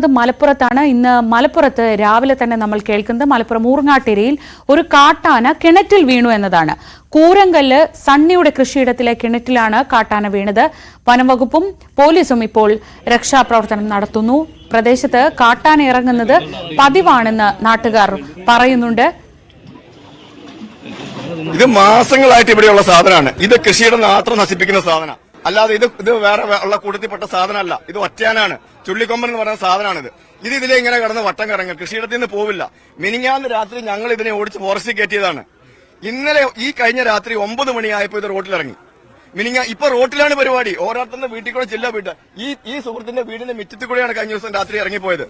ത് മലപ്പുറത്താണ്. ഇന്ന് മലപ്പുറത്ത് രാവിലെ തന്നെ നമ്മൾ കേൾക്കുന്നത് മലപ്പുറം ഊർങ്ങാട്ടിരയിൽ ഒരു കാട്ടാന കിണറ്റിൽ വീണു എന്നതാണ്. കൂരങ്കല്ല് സണ്ണിയുടെ കൃഷിയിടത്തിലെ കിണറ്റിലാണ് കാട്ടാന വീണത്. വനംവകുപ്പും പോലീസും ഇപ്പോൾ രക്ഷാപ്രവർത്തനം നടത്തുന്നു. പ്രദേശത്ത് കാട്ടാന ഇറങ്ങുന്നത് പതിവാണെന്ന് നാട്ടുകാർ പറയുന്നുണ്ട്. ഇത് മാസങ്ങളായിട്ട് ഇവിടെയുള്ള സാധനമാണ്. ഇത് കൃഷിയുടെ മാത്രം നശിപ്പിക്കുന്ന സാധനം അല്ലാതെ ഇത് ഇത് വേറെ ഉള്ള കൂട്ടത്തിൽപ്പെട്ട സാധനമല്ല. ഇത് ഒറ്റയാനാണ്. ചുള്ളിക്കൊമ്പൻ എന്ന് പറയുന്ന സാധനമാണിത്. ഇത് ഇതിലെ ഇങ്ങനെ കിടന്ന് വട്ടം കറങ്ങും കൃഷിയിടത്തിൽ നിന്ന് പോവില്ല. മിനിങ്ങാന്ന് രാത്രി ഞങ്ങൾ ഇതിനെ ഓടിച്ച് ഫോറസ്റ്റിൽ കയറ്റിയതാണ്. ഇന്നലെ ഈ കഴിഞ്ഞ രാത്രി ഒമ്പത് മണിയായപ്പോൾ ഇത് റോട്ടിലിറങ്ങി. മിനിങ്ങ ഇപ്പൊ റോട്ടിലാണ് പരിപാടി. ഓരോരുത്തരുടെ വീട്ടിൽ കൂടെ ചില്ല വീട്ട്. ഈ ഈ സുഹൃത്തിന്റെ വീടിന്റെ മിറ്റത്തിൽ കൂടെയാണ് കഴിഞ്ഞ ദിവസം രാത്രി ഇറങ്ങിപ്പോയത്.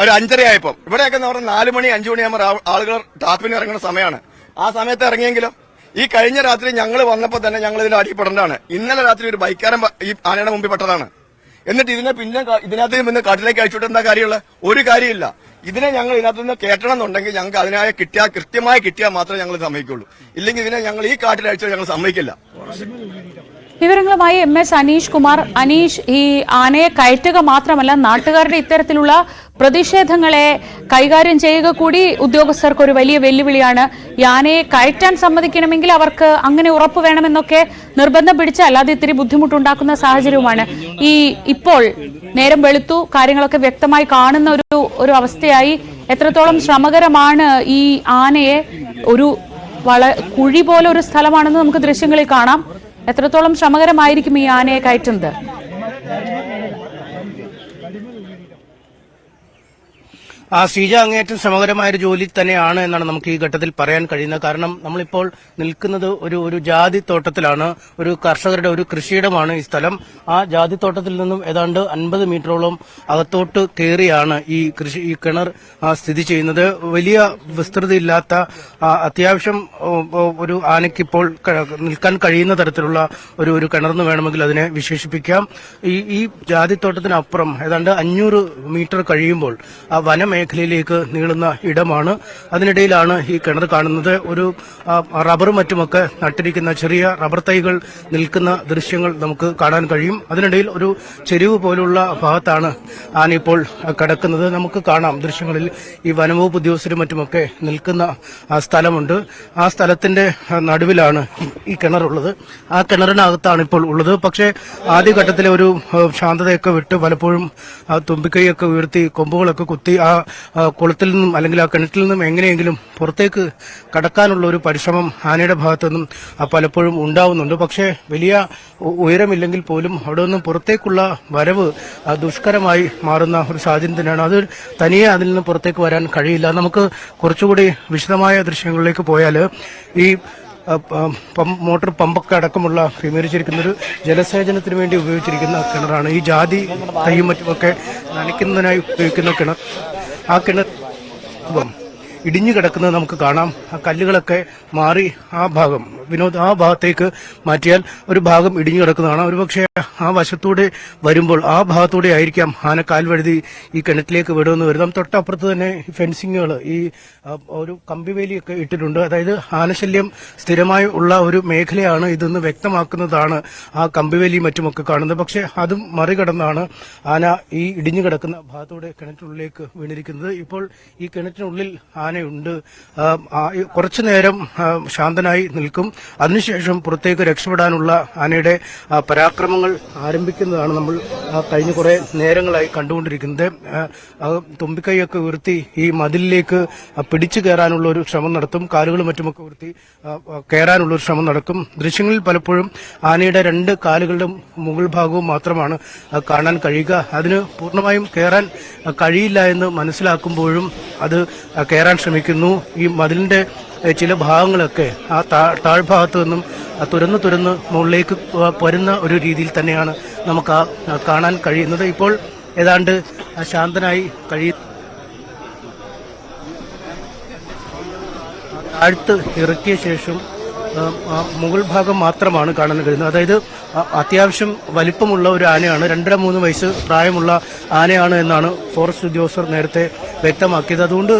ഒരു അഞ്ചര ആയപ്പോ ഇവിടെയൊക്കെ എന്ന് പറഞ്ഞാൽ നാല് മണി അഞ്ചു മണിയാകുമ്പോൾ ആളുകൾ ടാപ്പിന് ഇറങ്ങുന്ന സമയമാണ് ആ സമയത്ത് ഇറങ്ങിയെങ്കിലും? ഈ കഴിഞ്ഞ രാത്രി ഞങ്ങൾ വന്നപ്പോൾ തന്നെ ഞങ്ങൾ ഇതിന്റെ അടിപ്പെടേണ്ടതാണ് ഇന്നലെ രാത്രി ഒരു ബൈക്കാരൻ ഈ ആനയുടെ മുമ്പിൽ പെട്ടതാണ്. എന്നിട്ട് ഇതിനെ പിന്നെ ഇതിനകത്ത് നിന്ന് കാട്ടിലേക്ക് അയച്ചിട്ട് എന്താ കാര്യമുള്ള? ഒരു കാര്യമില്ല. ഇതിനെ ഞങ്ങൾ ഇതിനകത്ത് നിന്ന് കേട്ടണം എന്നുണ്ടെങ്കിൽ ഞങ്ങൾക്ക് അതിനായ കിട്ടിയാൽ കൃത്യമായി കിട്ടിയാൽ മാത്രമേ ഞങ്ങൾ സമ്മതിക്കുള്ളൂ. ഇല്ലെങ്കിൽ ഇതിനെ ഞങ്ങൾ ഈ കാട്ടിൽ അയച്ചാൽ ഞങ്ങൾ സമ്മതിക്കില്ല. വിവരങ്ങളുമായി എം എസ് അനീഷ് കുമാർ. അനീഷ് ഈ ആനയെ കയറ്റുക മാത്രമല്ല നാട്ടുകാരുടെ ഇത്തരത്തിലുള്ള പ്രതിഷേധങ്ങളെ കൈകാര്യം ചെയ്യുക കൂടി ഉദ്യോഗസ്ഥർക്ക് ഒരു വലിയ വെല്ലുവിളിയാണ്. ഈ ആനയെ കയറ്റാൻ സമ്മതിക്കണമെങ്കിൽ അവർക്ക് അങ്ങനെ ഉറപ്പ് വേണമെന്നൊക്കെ നിർബന്ധം പിടിച്ച അല്ലാതെ ഇത്തിരി ബുദ്ധിമുട്ടുണ്ടാക്കുന്ന സാഹചര്യവുമാണ്. ഈ ഇപ്പോൾ നേരം വെളുത്തു കാര്യങ്ങളൊക്കെ വ്യക്തമായി കാണുന്ന ഒരു ഒരു അവസ്ഥയായി. എത്രത്തോളം ശ്രമകരമാണ് ഈ ആനയെ ഒരു വള കുഴി പോലെ ഒരു സ്ഥലമാണെന്ന് നമുക്ക് ദൃശ്യങ്ങളിൽ കാണാം. എത്രത്തോളം ശ്രമകരമായിരിക്കും ഈ ആനയെ കയറ്റുന്നത്? ആ ശ്രീജ അങ്ങേറ്റം ശ്രമകരമായ ഒരു ജോലി തന്നെയാണ് എന്നാണ് നമുക്ക് ഈ ഘട്ടത്തിൽ പറയാൻ കഴിയുന്നത്. കാരണം നമ്മളിപ്പോൾ നിൽക്കുന്നത് ഒരു ഒരു ജാതി തോട്ടത്തിലാണ് ഒരു കർഷകരുടെ ഒരു കൃഷിയിടമാണ് ഈ സ്ഥലം. ആ ജാതി തോട്ടത്തിൽ നിന്നും ഏതാണ്ട് അൻപത് മീറ്ററോളം അകത്തോട്ട് കയറിയാണ് ഈ കൃഷി ഈ കിണർ സ്ഥിതി ചെയ്യുന്നത്. വലിയ വിസ്തൃതിയില്ലാത്ത അത്യാവശ്യം ഒരു ആനയ്ക്കിപ്പോൾ നിൽക്കാൻ കഴിയുന്ന തരത്തിലുള്ള ഒരു ഒരു കിണർന്ന് വേണമെങ്കിൽ അതിനെ വിശേഷിപ്പിക്കാം. ഈ ഈ ജാതി തോട്ടത്തിനപ്പുറം ഏതാണ്ട് അഞ്ഞൂറ് മീറ്റർ കഴിയുമ്പോൾ ആ വനമേഖലയിലേക്ക് നീളുന്ന ഇടമാണ്. അതിനിടയിലാണ് ഈ കിണർ കാണുന്നത്. ഒരു റബ്ബറും മറ്റുമൊക്കെ നട്ടിരിക്കുന്ന ചെറിയ റബ്ബർ തൈകൾ നിൽക്കുന്ന ദൃശ്യങ്ങൾ നമുക്ക് കാണാൻ കഴിയും. അതിനിടയിൽ ഒരു ചെരിവ് പോലുള്ള ഭാഗത്താണ് ആനിപ്പോൾ കിടക്കുന്നത്. നമുക്ക് കാണാം ദൃശ്യങ്ങളിൽ ഈ വനംവകുപ്പ് ഉദ്യോഗസ്ഥരും മറ്റുമൊക്കെ നിൽക്കുന്ന സ്ഥലമുണ്ട്. ആ സ്ഥലത്തിന്റെ നടുവിലാണ് ഈ- കിണറുള്ളത്. ആ കിണറിനകത്താണ് ഇപ്പോൾ ഉള്ളത്. പക്ഷേ ആദ്യഘട്ടത്തിലെ ഒരു ശാന്തതയൊക്കെ വിട്ട് പലപ്പോഴും തുമ്പിക്കൈയൊക്കെ ഉയർത്തി കൊമ്പുകളൊക്കെ കുത്തി ആ, കുളത്തിൽ നിന്നും അല്ലെങ്കിൽ ആ കിണറ്റിൽ നിന്നും എങ്ങനെയെങ്കിലും പുറത്തേക്ക് കടക്കാനുള്ള ഒരു പരിശ്രമം ആനയുടെ ഭാഗത്തു നിന്നും പലപ്പോഴും ഉണ്ടാവുന്നുണ്ട്. പക്ഷേ വലിയ ഉയരമില്ലെങ്കിൽ പോലും അവിടെ നിന്നും പുറത്തേക്കുള്ള വരവ് ദുഷ്കരമായി മാറുന്ന ഒരു സാഹചര്യം തന്നെയാണ്. അത് തനിയെ അതിൽ നിന്ന് പുറത്തേക്ക് വരാൻ കഴിയില്ല. നമുക്ക് കുറച്ചുകൂടി വിശദമായ ദൃശ്യങ്ങളിലേക്ക് പോയാൽ ഈ മോട്ടോർ പമ്പൊക്കെ അടക്കമുള്ള ക്രമീകരിച്ചിരിക്കുന്ന ഒരു ജലസേചനത്തിന് വേണ്ടി ഉപയോഗിച്ചിരിക്കുന്ന കിണറാണ്. ഈ ജാതി തൈയും മറ്റുമൊക്കെ നനയ്ക്കുന്നതിനായി ഉപയോഗിക്കുന്ന കിണർ. ആ കിണർ ഇപ്പം ഇടിഞ്ഞു കിടക്കുന്നത് നമുക്ക് കാണാം. ആ കല്ലുകളൊക്കെ മാറി ആ ഭാഗം വിനോദ് ആ ഭാഗത്തേക്ക് മാറ്റിയാൽ ഒരു ഭാഗം ഇടിഞ്ഞു കിടക്കുന്നതാണ്. ഒരുപക്ഷെ ആ വശത്തൂടെ വരുമ്പോൾ ആ ഭാഗത്തൂടെ ആയിരിക്കാം ആന കാൽവഴുതി ഈ കിണറ്റിലേക്ക് വിടുമെന്ന് വരുന്നത് തൊട്ടപ്പുറത്ത് തന്നെ ഫെൻസിങ്ങുകൾ ഈ ഒരു കമ്പിവേലിയൊക്കെ ഇട്ടിട്ടുണ്ട്. അതായത് ആനശല്യം സ്ഥിരമായി ഉള്ള ഒരു മേഖലയാണ് ഇതെന്ന് വ്യക്തമാക്കുന്നതാണ് ആ കമ്പിവേലി മറ്റുമൊക്കെ കാണുന്നത്. പക്ഷേ അതും മറികടന്നാണ് ആന ഈ ഇടിഞ്ഞു കിടക്കുന്ന ഭാഗത്തൂടെ കിണറ്റിനുള്ളിലേക്ക് വീണിരിക്കുന്നത്. ഇപ്പോൾ ഈ കിണറ്റിനുള്ളിൽ ആനയുണ്ട് കുറച്ചു നേരം ശാന്തനായി നിൽക്കും. അതിനുശേഷം പുറത്തേക്ക് രക്ഷപ്പെടാനുള്ള ആനയുടെ പരാക്രമങ്ങൾ ആരംഭിക്കുന്നതാണ് നമ്മൾ കഴിഞ്ഞ കുറെ നേരങ്ങളായി കണ്ടുകൊണ്ടിരിക്കുന്നത്. തുമ്പിക്കൈയൊക്കെ ഉയർത്തി ഈ മതിലിലേക്ക് പിടിച്ചു കയറാനുള്ള ഒരു ശ്രമം നടത്തും. കാലുകളും മറ്റുമൊക്കെ ഉയർത്തി കയറാനുള്ള ഒരു ശ്രമം നടക്കും. ദൃശ്യങ്ങളിൽ പലപ്പോഴും ആനയുടെ രണ്ട് കാലുകളുടെ മുകൾ ഭാഗവും മാത്രമാണ് കാണാൻ കഴിയുക. അതിന് പൂർണമായും കയറാൻ കഴിയില്ല എന്ന് മനസ്സിലാക്കുമ്പോഴും അത് കയറാൻ ശ്രമിക്കുന്നു ഈ മതിലിന്റെ ചില ഭാഗങ്ങളൊക്കെ ആ താ- താഴ്ഭാഗത്തു നിന്നും തുരന്ന് തുരന്ന് മുകളിലേക്ക് പരുന്ന ഒരു രീതിയിൽ തന്നെയാണ് നമുക്ക് ആ കാണാൻ കഴിയുന്നത്. ഇപ്പോൾ ഏതാണ്ട് ശാന്തനായി കഴിയും താഴ്ത്ത് ഇറക്കിയ ശേഷം മുകൾ ഭാഗം മാത്രമാണ് കാണാൻ കഴിയുന്നത്. അതായത് അത്യാവശ്യം വലിപ്പമുള്ള ഒരു ആനയാണ്. രണ്ടര മൂന്ന് വയസ്സ് പ്രായമുള്ള ആനയാണ് എന്നാണ് ഫോറസ്റ്റ് ഉദ്യോഗസ്ഥർ നേരത്തെ വ്യക്തമാക്കിയത്. അതുകൊണ്ട്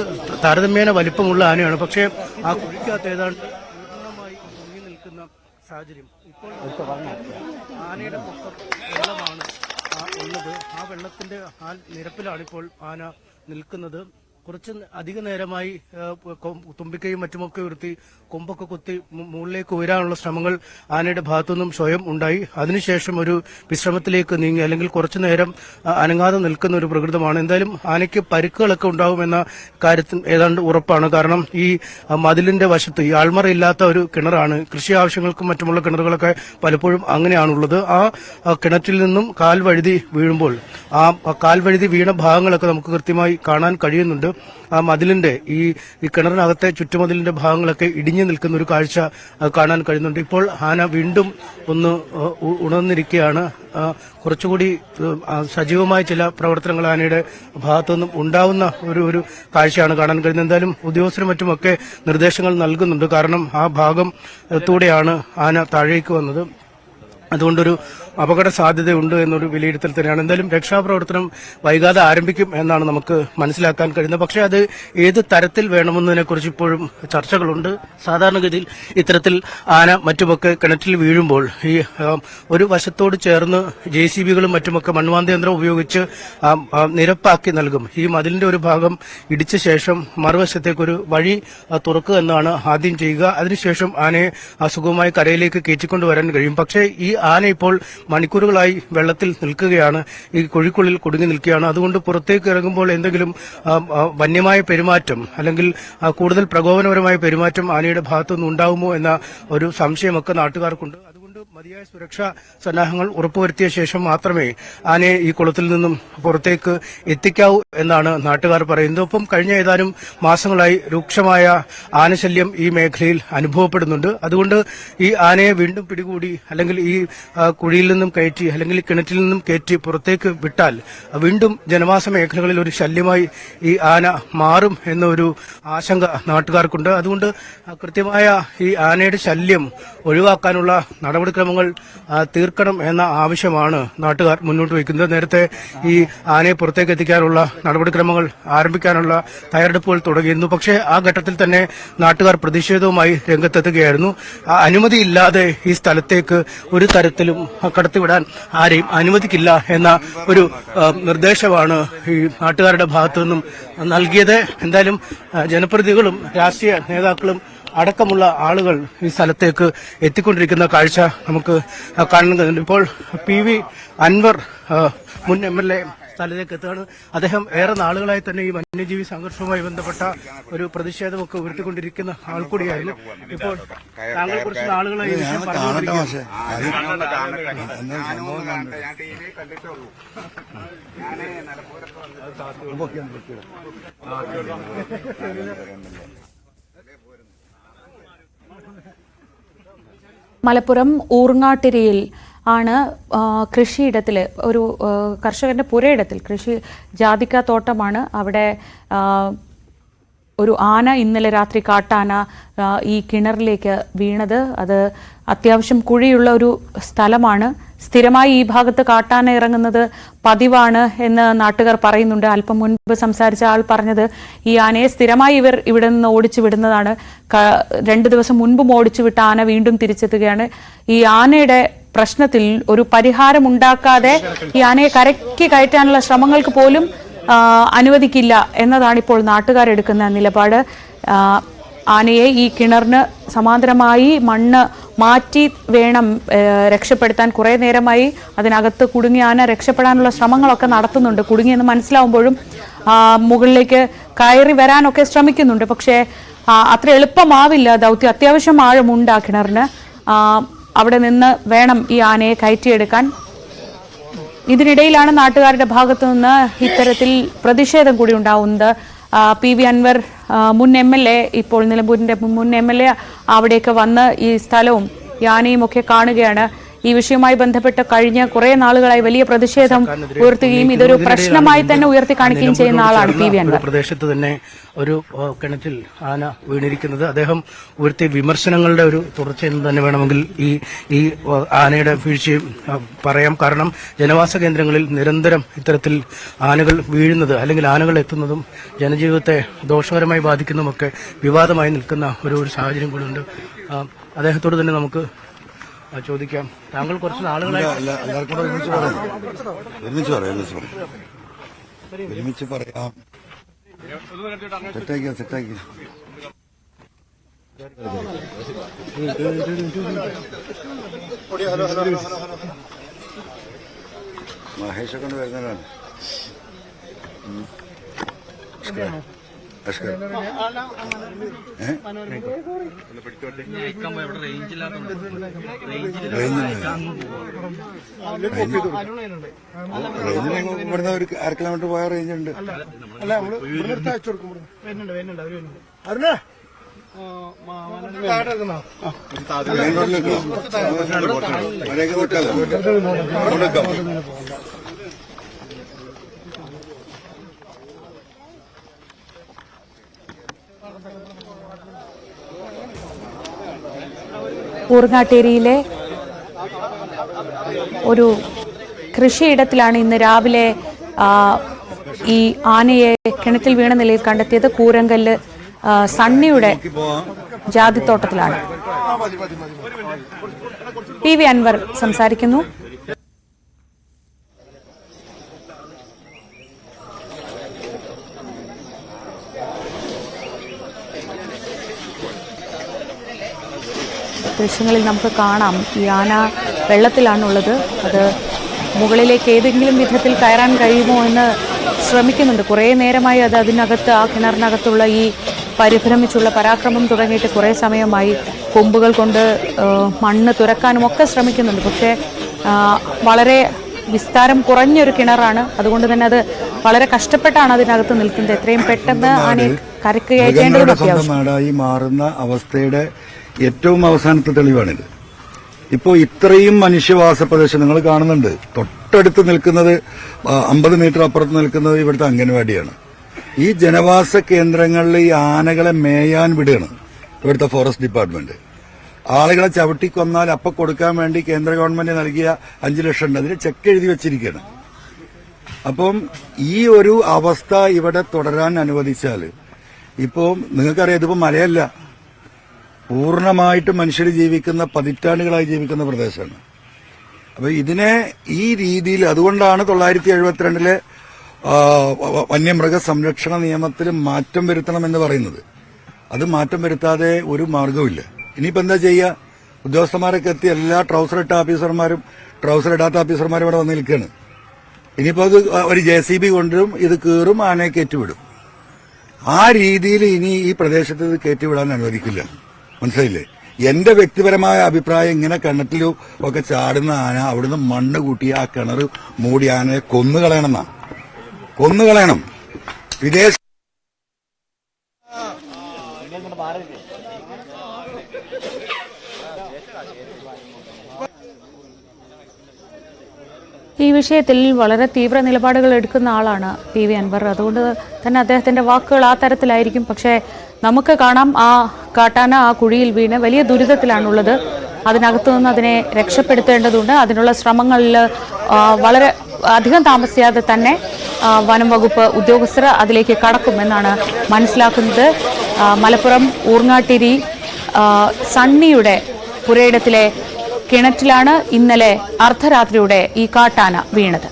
താരതമ്യേന വലിപ്പമുള്ള ആനയാണ്. പക്ഷേ ആ കുഴിക്കകത്ത് ഏതാണ്ട് പൂർണമായി മുങ്ങി നിൽക്കുന്ന സാഹചര്യം ഇപ്പോൾ ആനയുടെ പൊക്കം വെള്ളമാണ്. ഉള്ളത്. ആ വെള്ളത്തിന്റെ ആ നിരപ്പിലാണ് ഇപ്പോൾ ആന നിൽക്കുന്നത്. കുറച്ച് അധിക നേരമായി തുമ്പിക്കയും മറ്റുമൊക്കെ ഉയർത്തി കൊമ്പൊക്കെ കുത്തി മുകളിലേക്ക് ഉയരാനുള്ള ശ്രമങ്ങൾ ആനയുടെ ഭാഗത്തുനിന്നും സ്വയം ഉണ്ടായി. അതിനുശേഷം ഒരു വിശ്രമത്തിലേക്ക് നീങ്ങി അല്ലെങ്കിൽ കുറച്ചു നേരം അനങ്ങാതെ നിൽക്കുന്ന ഒരു പ്രകൃതമാണ്. എന്തായാലും ആനയ്ക്ക് പരിക്കുകളൊക്കെ ഉണ്ടാകുമെന്ന കാര്യത്തിൽ ഏതാണ്ട് ഉറപ്പാണ്. കാരണം ഈ മതിലിന്റെ വശത്ത് ഈ ആൾമറയില്ലാത്ത ഒരു കിണറാണ്. കൃഷി ആവശ്യങ്ങൾക്കും മറ്റുമുള്ള കിണറുകളൊക്കെ പലപ്പോഴും അങ്ങനെയാണുള്ളത്. ആ കിണറ്റിൽ നിന്നും കാൽ വഴുതി വീഴുമ്പോൾ ആ ആ കാൽ വഴുതി വീണ ഭാഗങ്ങളൊക്കെ നമുക്ക് കൃത്യമായി കാണാൻ കഴിയുന്നുണ്ട്. ആ മതിലിന്റെ ഈ കിണറിനകത്തെ ചുറ്റുമതിലിന്റെ ഭാഗങ്ങളൊക്കെ ഇടിഞ്ഞു നിൽക്കുന്ന ഒരു കാഴ്ച കാണാൻ കഴിയുന്നുണ്ട്. ഇപ്പോൾ ആന വീണ്ടും ഒന്ന് ഉണർന്നിരിക്കുകയാണ്. കുറച്ചുകൂടി സജീവമായ ചില പ്രവർത്തനങ്ങൾ ആനയുടെ ഭാഗത്തുനിന്നും ഉണ്ടാവുന്ന ഒരു ഒരു കാഴ്ചയാണ് കാണാൻ കഴിയുന്നത്. എന്തായാലും ഉദ്യോഗസ്ഥരും മറ്റുമൊക്കെ നിർദ്ദേശങ്ങൾ നൽകുന്നുണ്ട്. കാരണം ആ ഭാഗം ആന താഴേക്ക് വന്നത്. അതുകൊണ്ടൊരു അപകട സാധ്യതയുണ്ട് എന്നൊരു വിലയിരുത്തൽ തന്നെയാണ്. എന്തായാലും രക്ഷാപ്രവർത്തനം വൈകാതെ ആരംഭിക്കും എന്നാണ് നമുക്ക് മനസ്സിലാക്കാൻ കഴിയുന്നത്. പക്ഷേ അത് ഏത് തരത്തിൽ വേണമെന്നതിനെ കുറിച്ച് ഇപ്പോഴും ചർച്ചകളുണ്ട്. സാധാരണഗതിയിൽ ഇത്തരത്തിൽ ആന മറ്റുമൊക്കെ കിണറ്റിൽ വീഴുമ്പോൾ ഈ ഒരു വശത്തോട് ചേർന്ന് ജെ സി ബികളും മറ്റുമൊക്കെ മൺവാന്തയന്ത്രം ഉപയോഗിച്ച് നിരപ്പാക്കി നൽകും. ഈ മതിലിന്റെ ഒരു ഭാഗം ഇടിച്ച ശേഷം മറുവശത്തേക്കൊരു വഴി തുറക്കുക എന്നാണ് ആദ്യം ചെയ്യുക. അതിനുശേഷം ആനയെ അസുഖമായി കരയിലേക്ക് കയറ്റിക്കൊണ്ടുവരാൻ കഴിയും. പക്ഷേ ഈ ആന ഇപ്പോൾ മണിക്കൂറുകളായി വെള്ളത്തിൽ നിൽക്കുകയാണ്. ഈ കുഴിക്കുള്ളിൽ കുടുങ്ങി നിൽക്കുകയാണ്. അതുകൊണ്ട് പുറത്തേക്ക് ഇറങ്ങുമ്പോൾ എന്തെങ്കിലും വന്യമായ പെരുമാറ്റം അല്ലെങ്കിൽ കൂടുതൽ പ്രകോപനപരമായ പെരുമാറ്റം ആനയുടെ ഭാഗത്തുനിന്ന് ഉണ്ടാവുമോ എന്ന ഒരു സംശയമൊക്കെ നാട്ടുകാർക്കുണ്ട്. മതിയായ സുരക്ഷാ സന്നാഹങ്ങൾ ഉറപ്പുവരുത്തിയ ശേഷം മാത്രമേ ആനയെ ഈ കുളത്തിൽ നിന്നും പുറത്തേക്ക് എത്തിക്കാവൂ എന്നാണ് നാട്ടുകാർ പറയുന്നത്. ഒപ്പം കഴിഞ്ഞ ഏതാനും മാസങ്ങളായി രൂക്ഷമായ ആനശല്യം ഈ മേഖലയിൽ അനുഭവപ്പെടുന്നുണ്ട്. അതുകൊണ്ട് ഈ ആനയെ വീണ്ടും പിടികൂടി അല്ലെങ്കിൽ ഈ കുഴിയിൽ നിന്നും കയറ്റി അല്ലെങ്കിൽ കിണറ്റിൽ നിന്നും കയറ്റി പുറത്തേക്ക് വിട്ടാൽ വീണ്ടും ജനവാസ മേഖലകളിൽ ഒരു ശല്യമായി ഈ ആന മാറും എന്നൊരു ആശങ്ക നാട്ടുകാർക്കുണ്ട്. അതുകൊണ്ട് കൃത്യമായ ഈ ആനയുടെ ശല്യം ഒഴിവാക്കാനുള്ള നടപടിക്രമങ്ങൾ ആ, തീർക്കണം എന്ന ആവശ്യമാണ് നാട്ടുകാർ മുന്നോട്ട് വയ്ക്കുന്നത്. നേരത്തെ ഈ ആനയെ പുറത്തേക്ക് എത്തിക്കാനുള്ള നടപടിക്രമങ്ങൾ ആരംഭിക്കാനുള്ള തയ്യാറെടുപ്പുകൾ തുടങ്ങിയിരുന്നു. പക്ഷേ ആ ഘട്ടത്തിൽ തന്നെ നാട്ടുകാർ പ്രതിഷേധവുമായി രംഗത്തെത്തുകയായിരുന്നു. അനുമതിയില്ലാതെ ഈ സ്ഥലത്തേക്ക് ഒരു തരത്തിലും കടത്തിവിടാൻ ആരെയും അനുവദിക്കില്ല എന്ന ഒരു നിർദ്ദേശമാണ് ഈ നാട്ടുകാരുടെ ഭാഗത്തു നിന്നും നൽകിയത്. എന്തായാലും ജനപ്രതിനിധികളും രാഷ്ട്രീയ നേതാക്കളും അടക്കമുള്ള ആളുകൾ ഈ സ്ഥലത്തേക്ക് എത്തിക്കൊണ്ടിരിക്കുന്ന കാഴ്ച നമുക്ക് കാണുന്നുണ്ട് ഇപ്പോൾ പി വി അൻവർ മുൻ എം എൽ എ സ്ഥലത്തേക്ക് എത്തുകയാണ്. അദ്ദേഹം ഏറെ നാളുകളായി തന്നെ ഈ വന്യജീവി സംഘർഷവുമായി ബന്ധപ്പെട്ട ഒരു പ്രതിഷേധമൊക്കെ ഉയർത്തിക്കൊണ്ടിരിക്കുന്ന ആൾ കൂടിയായിരുന്നു. ഇപ്പോൾ താങ്കൾ കുറച്ച് നാളുകളായി വിഷയം മലപ്പുറം ഊർങ്ങാട്ടിരിയിൽ ആണ് കൃഷിയിടത്തിൽ ഒരു കർഷകന്റെ പുരയിടത്തിൽ കൃഷി ജാതിക്ക തോട്ടമാണ് അവിടെ ഒരു ആന ഇന്നലെ രാത്രി കാട്ടാന ഈ കിണറിലേക്ക് വീണത്. അത് അത്യാവശ്യം കുഴിയുള്ള ഒരു സ്ഥലമാണ്. സ്ഥിരമായി ഈ ഭാഗത്ത് കാട്ടാന ഇറങ്ങുന്നത് പതിവാണ് എന്ന് നാട്ടുകാർ പറയുന്നുണ്ട്. അല്പം മുൻപ് സംസാരിച്ച ആൾ പറഞ്ഞത് ഈ ആനയെ സ്ഥിരമായി ഇവർ ഇവിടെ നിന്ന് ഓടിച്ചു വിടുന്നതാണ്. രണ്ടു ദിവസം മുൻപും ഓടിച്ചു വിട്ട ആന വീണ്ടും തിരിച്ചെത്തുകയാണ്. ഈ ആനയുടെ പ്രശ്നത്തിൽ ഒരു പരിഹാരം ഉണ്ടാക്കാതെ ഈ ആനയെ കരയ്ക്ക് കയറ്റാനുള്ള ശ്രമങ്ങൾക്ക് പോലും അനുവദിക്കില്ല എന്നതാണ് ഇപ്പോൾ നാട്ടുകാരെടുക്കുന്ന നിലപാട്. ആനയെ ഈ കിണറിന് സമാന്തരമായി മണ്ണ് മാറ്റി വേണം രക്ഷപ്പെടുത്താൻ. കുറേ നേരമായി അതിനകത്ത് കുടുങ്ങിയ ആന രക്ഷപ്പെടാനുള്ള ശ്രമങ്ങളൊക്കെ നടത്തുന്നുണ്ട്. കുടുങ്ങിയെന്ന് മനസ്സിലാവുമ്പോഴും മുകളിലേക്ക് കയറി വരാനൊക്കെ ശ്രമിക്കുന്നുണ്ട്. പക്ഷേ അത്ര എളുപ്പമാവില്ല. ദൗത്യം അത്യാവശ്യം ആഴമുണ്ട് ആ കിണറിന്. അവിടെ നിന്ന് വേണം ഈ ആനയെ കയറ്റിയെടുക്കാൻ. ഇതിനിടയിലാണ് നാട്ടുകാരുടെ ഭാഗത്തു നിന്ന് ഇത്തരത്തിൽ പ്രതിഷേധം കൂടി ഉണ്ടാവുന്നത്. പി വി അൻവർ മുൻ എം എൽ എ ഇപ്പോൾ നിലമ്പൂരിന്റെ മുൻ എം എൽ എ അവിടെയൊക്കെ വന്ന് ഈ സ്ഥലവും യാനയും ഒക്കെ കാണുകയാണ്. ഈ വിഷയവുമായി ബന്ധപ്പെട്ട് കഴിഞ്ഞ കുറെ നാളുകളായി വലിയ പ്രതിഷേധം ഉയർത്തുകയും ഇതൊരു പ്രശ്നമായി തന്നെ ഉയർത്തി കാണിക്കുകയും ചെയ്യുന്ന ആളാണ് പി വി അൻവർ. പ്രദേശത്ത് തന്നെ ഒരു കിണറ്റിൽ ആന വീണിരിക്കുന്നത്. അദ്ദേഹം ഉയർത്തിയ വിമർശനങ്ങളുടെ ഒരു തുടർച്ചയെന്ന് തന്നെ വേണമെങ്കിൽ ഈ ഈ ആനയുടെ വീഴ്ചയും പറയാം. കാരണം ജനവാസ കേന്ദ്രങ്ങളിൽ നിരന്തരം ഇത്തരത്തിൽ ആനകൾ വീഴുന്നത് അല്ലെങ്കിൽ ആനകൾ എത്തുന്നതും ജനജീവിതത്തെ ദോഷകരമായി ബാധിക്കുന്നതുമൊക്കെ വിവാദമായി നിൽക്കുന്ന ഒരു ഒരു സാഹചര്യം കൂടിയുണ്ട്. അദ്ദേഹത്തോട് തന്നെ നമുക്ക് ചോദിക്കാം. താങ്കൾ കുറച്ച് നാളുകളായി ഒരുമിച്ച് പറയാം. സെറ്റാക്കിയ സെറ്റാക്കിയ? വരുന്നതാണ് ഇവിടുന്ന് ഒരു അര കിലോമീറ്റർ പോയ റേഞ്ച് ഉണ്ട് മെയിൻ റോഡിലേക്ക് മര്യാദയ്ക്ക് നിൽക്കാലോ അവിടെ നിൽക്കാം. ഊർങ്ങാട്ടേരിയിലെ ഒരു കൃഷിയിടത്തിലാണ് ഇന്ന് രാവിലെ ഈ ആനയെ കിണറ്റിൽ വീണ നിലയിൽ കണ്ടെത്തിയത്. കൂരങ്കല്ല് സണ്ണിയുടെ ജാതിത്തോട്ടത്തിലാണ്. പി വി അൻവർ സംസാരിക്കുന്നു. ദൃശ്യങ്ങളിൽ നമുക്ക് കാണാം. ഈ ആന വെള്ളത്തിലാണുള്ളത്. അത് മുകളിലേക്ക് ഏതെങ്കിലും വിധത്തിൽ കയറാൻ കഴിയുമോ എന്ന് ശ്രമിക്കുന്നുണ്ട്. കുറേ നേരമായി അത് അതിനകത്ത് ആ കിണറിനകത്തുള്ള ഈ പരിഭ്രമിച്ചുള്ള പരാക്രമം തുടങ്ങിയിട്ട് കുറേ സമയമായി കൊമ്പുകൾ കൊണ്ട് മണ്ണ് തുരക്കാനും ഒക്കെ ശ്രമിക്കുന്നുണ്ട്. പക്ഷേ വളരെ വിസ്താരം കുറഞ്ഞൊരു കിണറാണ്. അതുകൊണ്ട് തന്നെ അത് വളരെ കഷ്ടപ്പെട്ടാണ് അതിനകത്ത് നിൽക്കുന്നത്. എത്രയും പെട്ടെന്ന് ആനയെ കരക്ക് കയറ്റേണ്ടതും മൃഗങ്ങളുടെ അത്യാവശ്യം. മാറുന്ന അവസ്ഥയുടെ ഏറ്റവും അവസാനത്തെ തെളിവാണിത്. ഇപ്പോൾ ഇത്രയും മനുഷ്യവാസ പ്രദേശം നിങ്ങൾ കാണുന്നുണ്ട്. തൊട്ടടുത്ത് നിൽക്കുന്നത് അമ്പത് മീറ്റർ അപ്പുറത്ത് നിൽക്കുന്നത് ഇവിടുത്തെ അംഗൻവാടിയാണ്. ഈ ജനവാസ കേന്ദ്രങ്ങളിൽ ഈ ആനകളെ മേയാൻ വിടുകയാണ് ഇവിടുത്തെ ഫോറസ്റ്റ് ഡിപ്പാർട്ട്മെന്റ്. ആളുകളെ ചവിട്ടി കൊന്നാൽ അപ്പൊ കൊടുക്കാൻ വേണ്ടി കേന്ദ്ര ഗവൺമെന്റ് നൽകിയ അഞ്ചു ലക്ഷം ഉണ്ട്. അതിന് ചെക്ക് എഴുതി വെച്ചിരിക്കുകയാണ്. അപ്പം ഈ ഒരു അവസ്ഥ ഇവിടെ തുടരാൻ അനുവദിച്ചാൽ ഇപ്പം നിങ്ങൾക്കറിയാം ഇതിപ്പോൾ മലയല്ല പൂർണമായിട്ട് മനുഷ്യർ ജീവിക്കുന്ന പതിറ്റാണ്ടുകളായി ജീവിക്കുന്ന പ്രദേശമാണ്. അപ്പൊ ഇതിനെ ഈ രീതിയിൽ അതുകൊണ്ടാണ് തൊള്ളായിരത്തി എഴുപത്തിരണ്ടിലെ വന്യമൃഗ സംരക്ഷണ നിയമത്തിൽ മാറ്റം വരുത്തണം എന്ന് പറയുന്നത്. അത് മാറ്റം വരുത്താതെ ഒരു മാർഗവുമില്ല ഇനിയിപ്പോ എന്താ ചെയ്യുക ഉദ്യോഗസ്ഥന്മാരൊക്കെ എത്തി എല്ലാ ട്രൗസർ ഇട്ട ഓഫീസർമാരും ട്രൗസർ ഇടാത്ത ഓഫീസർമാരും ഇവിടെ വന്ന് നിൽക്കുകയാണ് ഇനിയിപ്പോ അത് ഒരു ജെ സി ബി കൊണ്ടുവരും ഇത് കീറും ആനയെ കയറ്റിവിടും. ആ രീതിയിൽ ഇനി ഈ പ്രദേശത്ത് ഇത് കയറ്റിവിടാൻ അനുവദിക്കില്ല. മനസ്സിലായില്ലേ? എന്റെ വ്യക്തിപരമായ അഭിപ്രായം ഇങ്ങനെ കിണറ്റിലും ഒക്കെ ചാടുന്ന ആന അവിടുന്ന് മണ്ണ് കൂട്ടി ആ കിണർ മൂടി ആനയെ കൊന്നുകളയണമെന്നാ കൊന്നുകളയണം വിദേശ ഈ വിഷയത്തിൽ വളരെ തീവ്ര നിലപാടുകൾ എടുക്കുന്ന ആളാണ് പി വി അൻവർ. അതുകൊണ്ട് തന്നെ അദ്ദേഹത്തിന്റെ വാക്കുകൾ ആ തരത്തിലായിരിക്കും. പക്ഷേ നമുക്ക് കാണാം ആ കാട്ടാന ആ കുഴിയിൽ വീണ് വലിയ ദുരിതത്തിലാണുള്ളത്. അതിനകത്തു നിന്ന് അതിനെ രക്ഷപ്പെടുത്തേണ്ടതുണ്ട്. അതിനുള്ള ശ്രമങ്ങളിൽ വളരെ അധികം താമസിയാതെ തന്നെ വനം വകുപ്പ് ഉദ്യോഗസ്ഥർ അതിലേക്ക് കടക്കുമെന്നാണ് മനസ്സിലാക്കുന്നത്. മലപ്പുറം ഊർങ്ങാട്ടിരി സണ്ണിയുടെ പുരയിടത്തിലെ കിണറ്റിലാണ് ഇന്നലെ അർദ്ധരാത്രിയുടെ ഈ കാട്ടാന വീണത്.